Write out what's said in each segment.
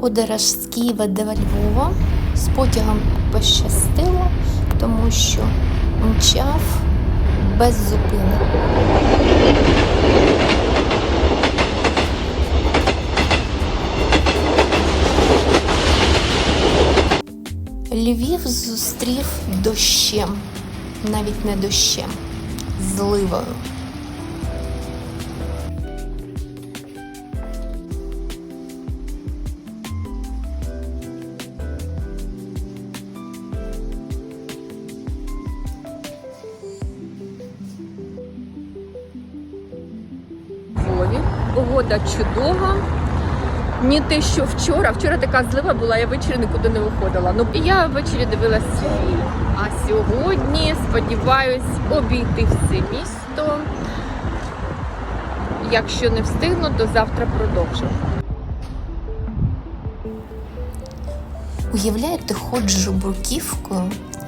Подорож з Києва до Львова з потягом пощастило, тому що мчав без зупинок. Львів зустрів дощем, навіть не дощем, зливою. Погода чудова. Не те, що вчора. Вчора така злива була, я ввечері нікуди не виходила. Ну і я ввечері дивилась фільм. А сьогодні сподіваюсь обійти все місто. Якщо не встигну, то завтра продовжу. Уявляєте, ходжу бруківкою,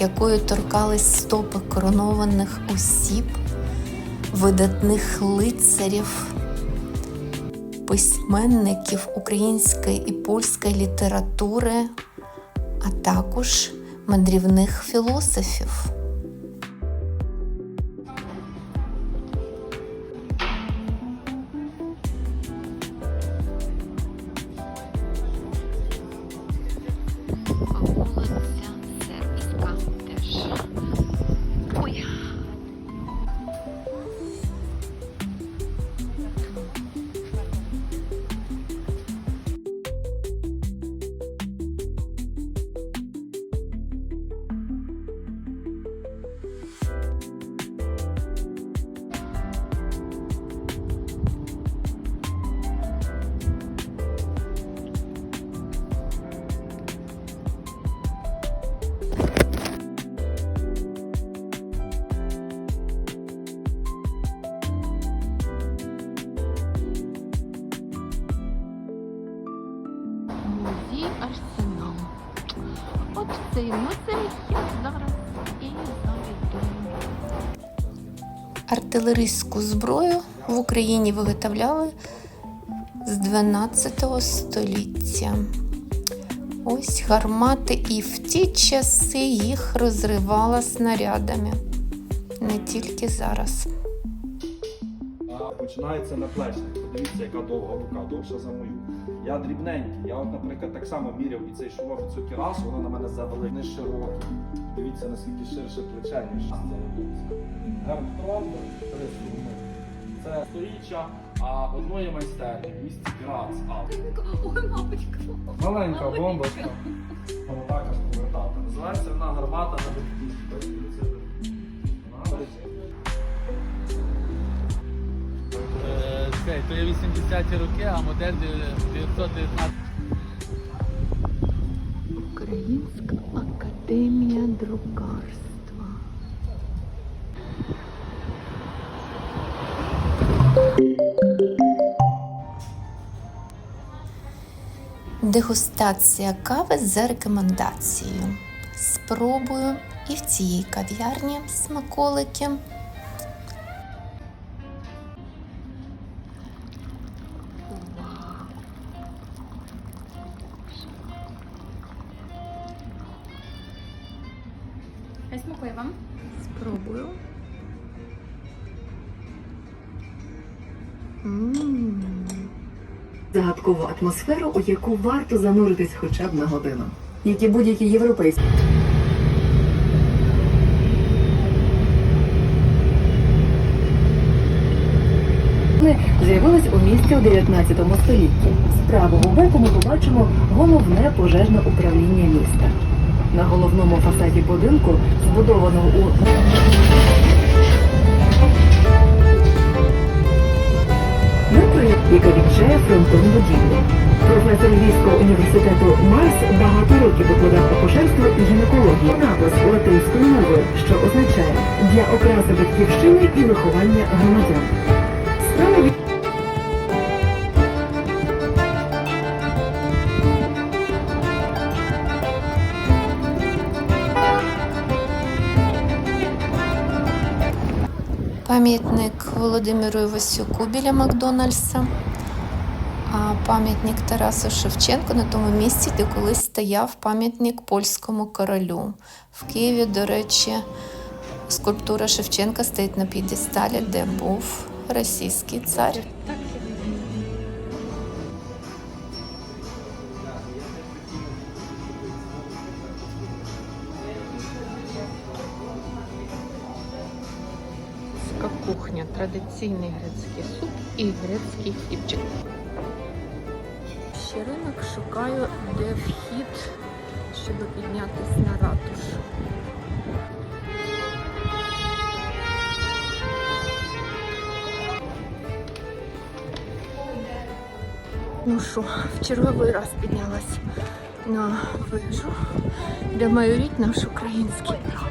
якою торкались стопи коронованих осіб, видатних лицарів, письменників української і польської літератури, а також мандрівних філософів. Артилерійську зброю в Україні виготовляли з 12 століття. Ось гармати, і в ті часи їх розривала снарядами. Не тільки зараз. Починається на плечник. Подивіться, яка довга рука, довша за мою. Я дрібненький. Я, от, наприклад, так само міряв і цей шолом, і цю кірасу, воно на мене завели не широкі. Дивіться, наскільки ширше плече, ніж це. Гермтронда, три. Це сторіччя, а одної майстерні в місті Грац. Ой, мамочка. Маленька бомбочка. Також повертати. Називається вона гармата на вертісті. Цей, то є 80-ті роки, а модель 919. Українська академія друкарства. Дегустація кави за рекомендацією. Спробую і в цій кав'ярні смаколики. Атмосферу, у яку варто зануритись хоча б на годину. Як і будь-які європейські. З'явились у місті у 19 столітті. З правого боку ми побачимо головне пожежне управління міста. На головному фасаді будинку, збудованого у фронтон будівлі. Професор Львівського університету Марс багато років викладав акушерство і гінекологію. Напис латинською мовою, що означає для окраси батьківщини і виховання громадян. Пам'ятник Володимиру Івасюку біля Макдональдса. Пам'ятник Тарасу Шевченку на тому місці, де колись стояв пам'ятник польському королю. В Києві, до речі, скульптура Шевченка стоїть на п'єдесталі, де був російський цар. Кухня, традиційний грецький суп і грецький хлібчик. Ще ринок шукаю, де вхід, щоб піднятися на ратушу. Ну що, в черговий раз піднялась на вежу, де майорить наш український прапор.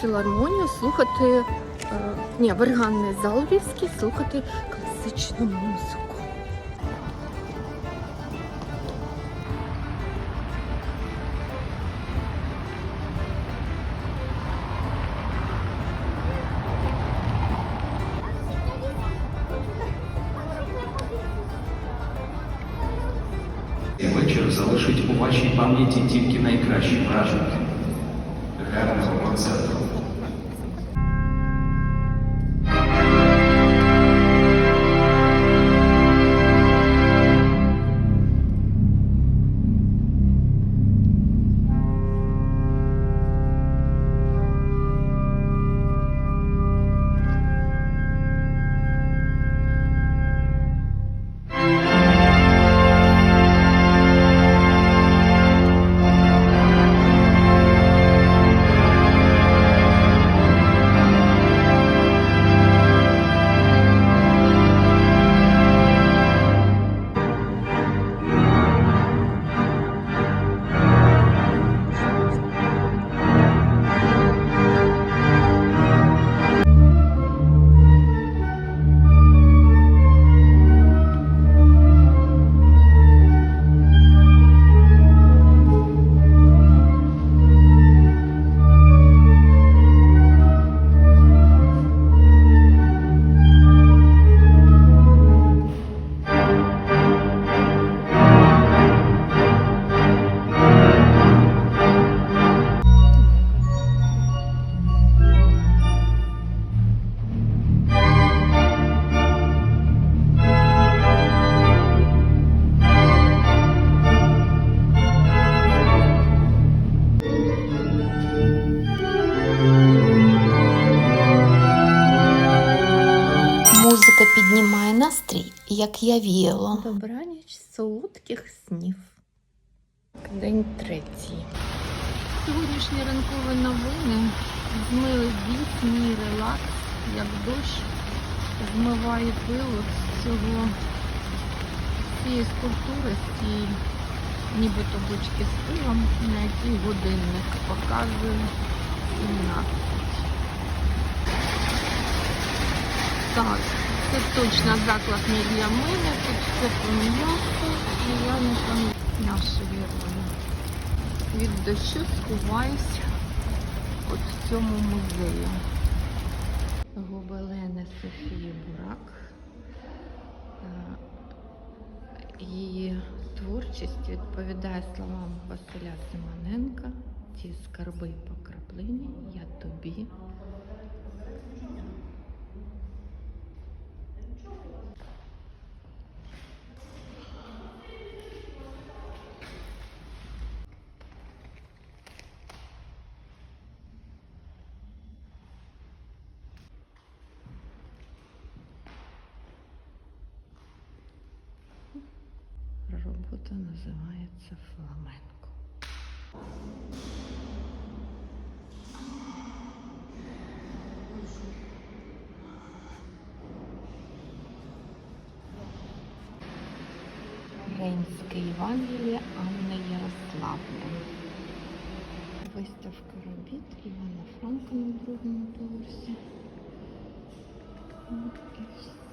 Філармонію слухати, е, ні, органний зал Львівський слухати класичну музику. Вечір залишить у вашій пам'яті тільки найкращі враження. 两种方式。Настрій, як я віяло. Добраніч солодких снів. День третій. Сьогоднішні ранкові новини змили вісь, мій релакс, як дощ змиває пилу з цього цієї скульптури, з цієї нібито бочки з пивом, на якій годинник показує 17. Так, це точно заклад не для мене, тут все по і я не там наші герої. Від дощу сховаюсь от в цьому музеї. Гобелени Софії Бурак. Е, Її творчість відповідає словам Василя Симоненка. Ті скарби по краплині я тобі Это называется фламенко. Рейнське Євангеліє Анни Ярославни. Выставка робіт Ивана Франка на другому поверсі. Ну, і все.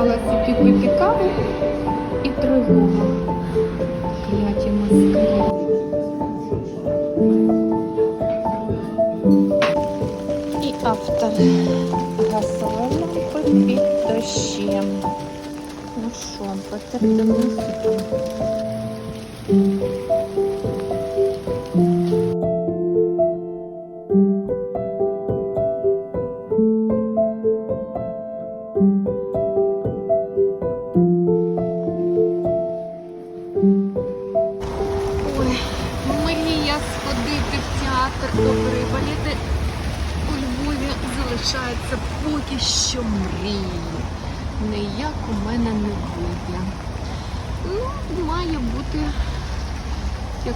обрала собі випити каву і тривогу. Кляті маски. І автор гасала під дощем. Ну що, потерпимо супом.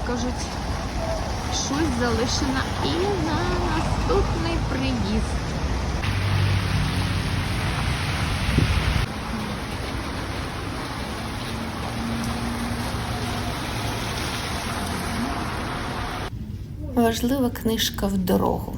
кажуть, щось залишено і на наступний приїзд. Важлива книжка в дорогу.